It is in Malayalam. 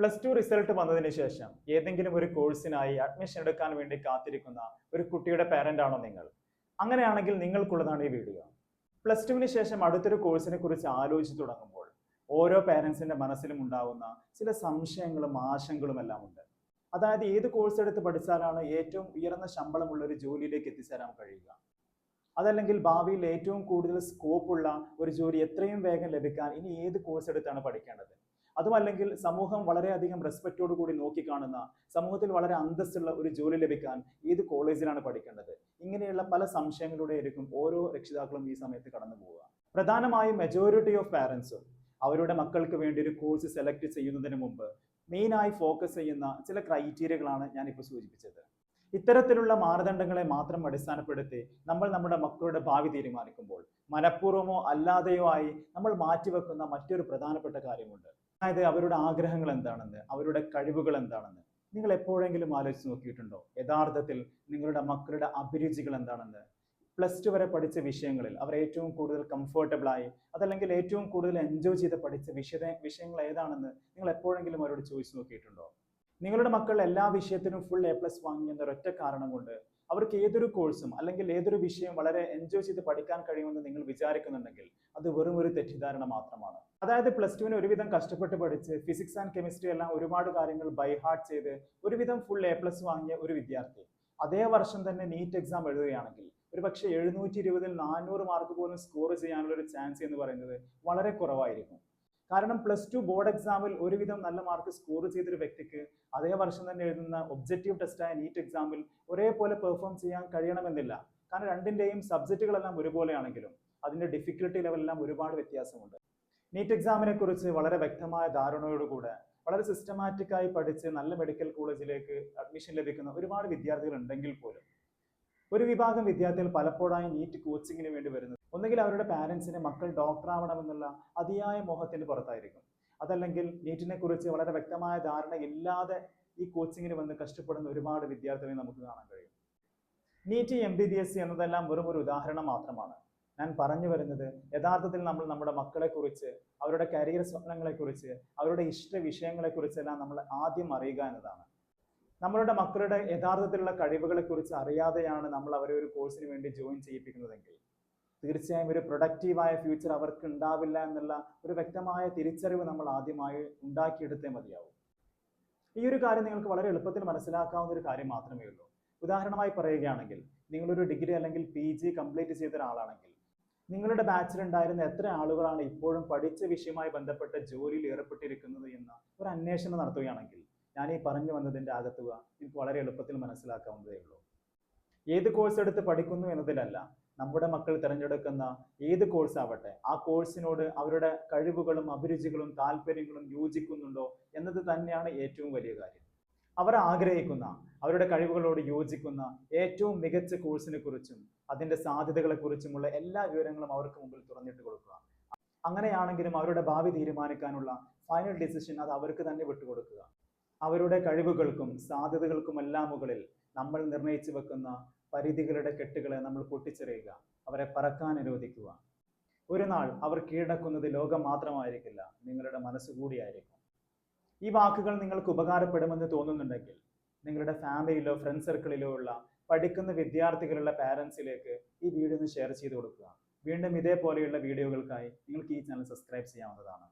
പ്ലസ് ടു റിസൾട്ട് വന്നതിന് ശേഷം ഏതെങ്കിലും ഒരു കോഴ്സിനായി അഡ്മിഷൻ എടുക്കാൻ വേണ്ടി കാത്തിരിക്കുന്ന ഒരു കുട്ടിയുടെ പാരന്റ് ആണോ നിങ്ങൾ? അങ്ങനെയാണെങ്കിൽ നിങ്ങൾക്കുള്ളതാണ് ഈ വീഡിയോ പ്ലസ് ടുവിന് ശേഷം അടുത്തൊരു കോഴ്സിനെ കുറിച്ച് ആലോചിച്ച് തുടങ്ങുമ്പോൾ ഓരോ പാരൻസിന്റെ മനസ്സിലും ഉണ്ടാവുന്ന ചില സംശയങ്ങളും ആശങ്കകളും എല്ലാം ഉണ്ട്. അതായത് ഏത് കോഴ്സ് എടുത്ത് പഠിച്ചാലാണ് ഏറ്റവും ഉയർന്ന ശമ്പളമുള്ള ഒരു ജോലിയിലേക്ക് എത്തിച്ചേരാൻ കഴിയുക? അതല്ലെങ്കിൽ ഭാവിയിൽ ഏറ്റവും കൂടുതൽ സ്കോപ്പുള്ള ഒരു ജോലി എത്രയും വേഗം ലഭിക്കാൻ ഇനി ഏത് കോഴ്സ് എടുത്താണ് പഠിക്കേണ്ടത്? അതുമല്ലെങ്കിൽ സമൂഹം വളരെയധികം റെസ്പെക്റ്റോട് കൂടി നോക്കിക്കാണുന്ന സമൂഹത്തിൽ വളരെ അന്തസ്സുള്ള ഒരു ജോലി ലഭിക്കാൻ ഏത് കോളേജിലാണ് പഠിക്കേണ്ടത്? ഇങ്ങനെയുള്ള പല സംശയങ്ങളിലൂടെ ആയിരിക്കും ഓരോ രക്ഷിതാക്കളും ഈ സമയത്ത് കടന്നു പോവുക. പ്രധാനമായും മെജോറിറ്റി ഓഫ് പാരൻസും അവരുടെ മക്കൾക്ക് വേണ്ടി ഒരു കോഴ്സ് സെലക്ട് ചെയ്യുന്നതിന് മുമ്പ് മെയിനായി ഫോക്കസ് ചെയ്യുന്ന ചില ക്രൈറ്റീരിയകളാണ് ഞാനിപ്പോൾ സൂചിപ്പിച്ചത്. ഇത്തരത്തിലുള്ള മാനദണ്ഡങ്ങളെ മാത്രം അടിസ്ഥാനപ്പെടുത്തി നമ്മൾ നമ്മുടെ മക്കളുടെ ഭാവി തീരുമാനിക്കുമ്പോൾ മനഃപൂർവമോ അല്ലാതെയോ ആയി നമ്മൾ മാറ്റിവെക്കുന്ന മറ്റൊരു പ്രധാനപ്പെട്ട കാര്യമുണ്ട്. അതായത് അവരുടെ ആഗ്രഹങ്ങൾ എന്താണെന്ന് അവരുടെ കഴിവുകൾ എന്താണെന്ന് നിങ്ങൾ എപ്പോഴെങ്കിലും ആലോചിച്ച് നോക്കിയിട്ടുണ്ടോ? യഥാർത്ഥത്തിൽ നിങ്ങളുടെ മക്കളുടെ അഭിരുചികൾ എന്താണെന്ന്? പ്ലസ് ടു വരെ പഠിച്ച വിഷയങ്ങളിൽ അവർ ഏറ്റവും കൂടുതൽ കംഫർട്ടബിൾ ആയി അതല്ലെങ്കിൽ ഏറ്റവും കൂടുതൽ എൻജോയ് ചെയ്ത് പഠിച്ച വിഷയ വിഷയങ്ങൾ ഏതാണെന്ന് നിങ്ങൾ എപ്പോഴെങ്കിലും അവരോട് ചോദിച്ചു നോക്കിയിട്ടുണ്ടോ? നിങ്ങളുടെ മക്കൾ എല്ലാ വിഷയത്തിനും ഫുൾ എ പ്ലസ് വാങ്ങിയെന്ന ഒരൊറ്റ കാരണം കൊണ്ട് അവർക്ക് ഏതൊരു കോഴ്സും അല്ലെങ്കിൽ ഏതൊരു വിഷയം വളരെ എൻജോയ് ചെയ്ത് പഠിക്കാൻ കഴിയുമെന്ന് നിങ്ങൾ വിചാരിക്കുന്നുണ്ടെങ്കിൽ അത് വെറും ഒരു തെറ്റിദ്ധാരണ മാത്രമാണ്. അതായത് പ്ലസ് ടുവിന് ഒരുവിധം കഷ്ടപ്പെട്ട് പഠിച്ച് ഫിസിക്സ് ആൻഡ് കെമിസ്ട്രി എല്ലാം ഒരുപാട് കാര്യങ്ങൾ ബൈ ഹാർട്ട് ചെയ്ത് ഒരുവിധം ഫുൾ എ പ്ലസ് വാങ്ങിയ ഒരു വിദ്യാർത്ഥി. അതേ വർഷം തന്നെ നീറ്റ് എക്സാം എഴുതുകയാണെങ്കിൽ ഒരു പക്ഷേ എഴുന്നൂറ്റി ഇരുപതിൽ നാനൂറ് മാർക്ക് പോലും സ്കോർ ചെയ്യാനുള്ള ഒരു ചാൻസ് എന്ന് പറയുന്നത് വളരെ കുറവായിരിക്കും. കാരണം പ്ലസ് ടു ബോർഡ് എക്സാമിൽ ഒരുവിധം നല്ല മാർക്ക് സ്കോർ ചെയ്തൊരു വ്യക്തിക്ക് അതേ വർഷം തന്നെ എഴുതുന്ന ഒബ്ജക്റ്റീവ് ടെസ്റ്റായ നീറ്റ് എക്സാമിൽ ഒരേപോലെ പെർഫോം ചെയ്യാൻ കഴിയണമെന്നില്ല. കാരണം രണ്ടിന്റെയും സബ്ജക്റ്റുകളെല്ലാം ഒരുപോലെയാണെങ്കിലും അതിന്റെ ഡിഫിക്കൽട്ടി ലെവലെല്ലാം ഒരുപാട് വ്യത്യാസമുണ്ട്. നീറ്റ് എക്സാമിനെ കുറിച്ച് വളരെ വ്യക്തമായ ധാരണയോടുകൂടെ വളരെ സിസ്റ്റമാറ്റിക് ആയി പഠിച്ച് നല്ല മെഡിക്കൽ കോളേജിലേക്ക് അഡ്മിഷൻ ലഭിക്കുന്ന ഒരുപാട് വിദ്യാർത്ഥികൾ ഉണ്ടെങ്കിൽ പോലും ഒരു വിഭാഗം വിദ്യാർത്ഥികൾ പലപ്പോഴായി നീറ്റ് കോച്ചിങ്ങിന് വേണ്ടി വരുന്നത്. ഒന്നുകിൽ അവരുടെ പാരൻസിന് മക്കൾ ഡോക്ടർ ആവണമെന്നുള്ള അതിയായ മോഹത്തിന് പുറത്തായിരിക്കും. അതല്ലെങ്കിൽ നീറ്റിനെ കുറിച്ച് വളരെ വ്യക്തമായ ധാരണ ഇല്ലാതെ ഈ കോച്ചിങ്ങിന് വന്ന് കഷ്ടപ്പെടുന്ന ഒരുപാട് വിദ്യാർത്ഥികളെ നമുക്ക് കാണാൻ കഴിയും. NEET M B B S C എന്നതെല്ലാം വെറും ഒരു ഉദാഹരണം മാത്രമാണ്. ഞാൻ പറഞ്ഞു വരുന്നത് യഥാർത്ഥത്തിൽ നമ്മൾ നമ്മുടെ മക്കളെ കുറിച്ച് അവരുടെ കരിയർ സ്വപ്നങ്ങളെക്കുറിച്ച് അവരുടെ ഇഷ്ട വിഷയങ്ങളെ കുറിച്ചെല്ലാം നമ്മൾ ആദ്യം അറിയുക എന്നതാണ്. നമ്മളുടെ മക്കളുടെ യഥാർത്ഥത്തിലുള്ള കഴിവുകളെ കുറിച്ച് അറിയാതെയാണ് നമ്മൾ അവരെ ഒരു കോഴ്സിന് വേണ്ടി ജോയിൻ ചെയ്യിപ്പിക്കുന്നതെങ്കിൽ. തീർച്ചയായും ഒരു പ്രൊഡക്റ്റീവായ ഫ്യൂച്ചർ അവർക്ക് ഉണ്ടാവില്ല എന്നുള്ള ഒരു വ്യക്തമായ തിരിച്ചറിവ് നമ്മൾ ആദ്യമായി ഉണ്ടാക്കിയെടുത്തേ മതിയാവും. ഈ ഒരു കാര്യം നിങ്ങൾക്ക് വളരെ എളുപ്പത്തിൽ മനസ്സിലാക്കാവുന്ന ഒരു കാര്യം മാത്രമേ ഉള്ളൂ. ഉദാഹരണമായി പറയുകയാണെങ്കിൽ നിങ്ങളൊരു ഡിഗ്രി അല്ലെങ്കിൽ പി ജി കംപ്ലീറ്റ് ചെയ്ത ഒരാളാണെങ്കിൽ നിങ്ങളുടെ ബാച്ചിൽ ഉണ്ടായിരുന്ന എത്ര ആളുകളാണ് ഇപ്പോഴും പഠിച്ച വിഷയവുമായി ബന്ധപ്പെട്ട ജോലിയിൽ ഏർപ്പെട്ടിരിക്കുന്നത് എന്ന ഒരു അന്വേഷണം നടത്തുകയാണെങ്കിൽ ഞാൻ ഈ പറഞ്ഞു വന്നതിന്റെ ആകത്തുക എനിക്ക് വളരെ എളുപ്പത്തിൽ മനസ്സിലാക്കാവുന്നതേ ഉള്ളൂ. ഏത് കോഴ്സ് എടുത്ത് പഠിക്കുന്നു എന്നതിലല്ല നമ്മുടെ മക്കൾ തിരഞ്ഞെടുക്കുന്ന ഏത് കോഴ്സ് ആവട്ടെ ആ കോഴ്സിനോട് അവരുടെ കഴിവുകളും അഭിരുചികളും താല്പര്യങ്ങളും യോജിക്കുന്നുണ്ടോ എന്നത് തന്നെയാണ് ഏറ്റവും വലിയ കാര്യം. അവർ ആഗ്രഹിക്കുന്ന അവരുടെ കഴിവുകളോട് യോജിക്കുന്ന ഏറ്റവും മികച്ച കോഴ്സിനെ കുറിച്ചും അതിന്റെ സാധ്യതകളെ കുറിച്ചുമുള്ള എല്ലാ വിവരങ്ങളും അവർക്ക് മുമ്പിൽ തുറന്നിട്ട് കൊടുക്കുക. അങ്ങനെയാണെങ്കിലും അവരുടെ ഭാവി തീരുമാനിക്കാനുള്ള ഫൈനൽ ഡിസിഷൻ അത് അവർക്ക് തന്നെ വിട്ടുകൊടുക്കുക. അവരുടെ കഴിവുകൾക്കും സാധ്യതകൾക്കും എല്ലാം മുകളിൽ നമ്മൾ നിർണയിച്ചു വെക്കുന്ന പരിധികളുടെ കെട്ടുകളെ നമ്മൾ പൊട്ടിച്ചെറിയുക അവരെ പറക്കാൻ അനുവദിക്കുക. ഒരു നാൾ അവർ കീഴടക്കുന്നത് ലോകം മാത്രമായിരിക്കില്ല നിങ്ങളുടെ മനസ്സുകൂടിയായിരിക്കും ഈ വാക്കുകൾ നിങ്ങൾക്ക് ഉപകാരപ്പെടുമെന്ന് തോന്നുന്നുണ്ടെങ്കിൽ നിങ്ങളുടെ ഫാമിലിയിലോ ഫ്രണ്ട് സർക്കിളിലോ ഉള്ള പഠിക്കുന്ന വിദ്യാർത്ഥികളുള്ള പാരൻസിലേക്ക് ഈ വീഡിയോ ഒന്ന് ഷെയർ ചെയ്ത് കൊടുക്കുക. വീണ്ടും ഇതേപോലെയുള്ള വീഡിയോകൾക്കായി നിങ്ങൾക്ക് ഈ ചാനൽ സബ്സ്ക്രൈബ് ചെയ്യാവുന്നതാണ്.